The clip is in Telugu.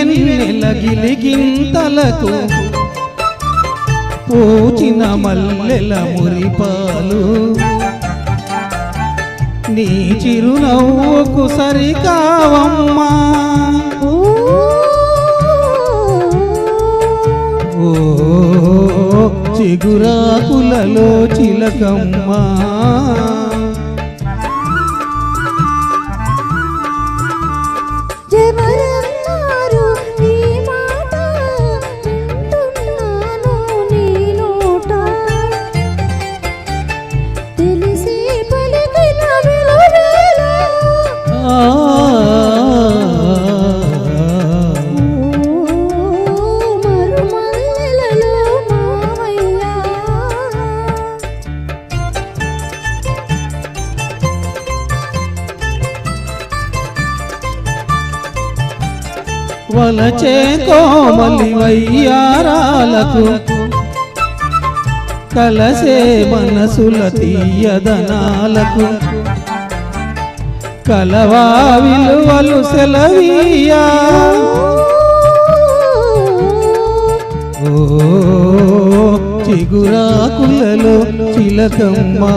వెన్నెల గిలిగింతలకు పూచిన మల్లెల మురిపాలు. నీ చిరునవ్వుకు సరికావమ్మా. ఓ ఓ చిగురాకులలో చిలకమ్మా. వలచే కోమలి వయ్యారాలకు. కలసే మనసుల తీయదనాలకు. కలవా విలువలు సెలవీయా. ఓ చిగురాకులలో చిలకమ్మా.